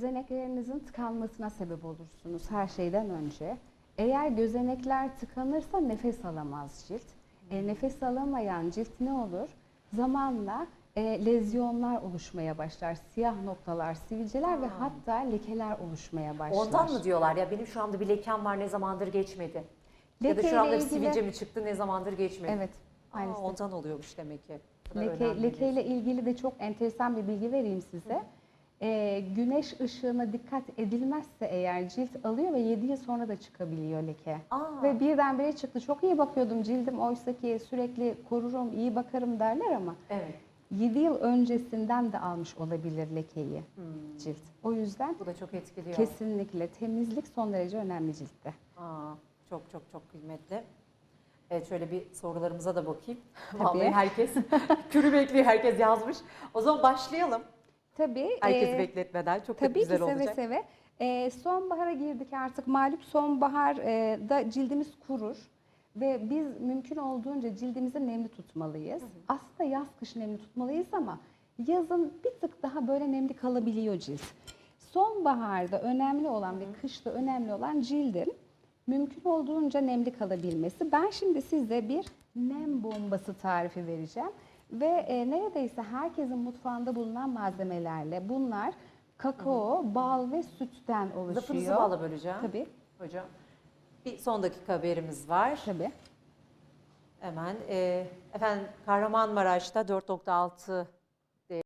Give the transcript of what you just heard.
gözeneklerinizin tıkanmasına sebep olursunuz her şeyden önce. Eğer gözenekler tıkanırsa nefes alamaz cilt. E, nefes alamayan cilt ne olur? Zamanla e, lezyonlar oluşmaya başlar. Siyah noktalar, sivilceler ve Ha. hatta lekeler oluşmaya başlar. Ondan mı diyorlar ya benim şu anda bir lekem var ne zamandır geçmedi. ya da şu anda bir sivilce mi çıktı ne zamandır geçmedi. Evet. Aa, ondan oluyormuş demek ki. Leke, lekeyle ilgili de çok enteresan bir bilgi vereyim size. Ee, güneş ışığına dikkat edilmezse eğer cilt alıyor ve 7 yıl sonra da çıkabiliyor leke. Aa. Ve birdenbire çıktı. Çok iyi bakıyordum cildim oysa ki sürekli korurum, iyi bakarım derler ama Evet. 7 yıl öncesinden de almış olabilir lekeyi Hmm. cilt. O yüzden Bu da çok etkiliyor. kesinlikle temizlik son derece önemli ciltte. Aa, çok çok çok kıymetli. Evet şöyle bir sorularımıza da bakayım. Tabii. Vallahi herkes kürü bekliyor, herkes yazmış. O zaman başlayalım. Tabii. Herkesi e, bekletmeden çok da Tabii ki güzel seve olacak. seve. Ee, sonbahara girdik artık. Malum sonbaharda cildimiz kurur. Ve biz mümkün olduğunca cildimizi nemli tutmalıyız. Aslında yaz kış nemli tutmalıyız ama yazın bir tık daha böyle nemli kalabiliyor cilt. Sonbaharda önemli olan ve kışta önemli olan cildin mümkün olduğunca nemli kalabilmesi. Ben şimdi size bir nem bombası tarifi vereceğim. Ve e, neredeyse herkesin mutfağında bulunan malzemelerle bunlar kakao, bal ve sütten oluşuyor. Lafınızı bağla böleceğim. Tabii, Hocam. Bir son dakika haberimiz var. tabii. Hemen. e, efendim Kahramanmaraş'ta 4.6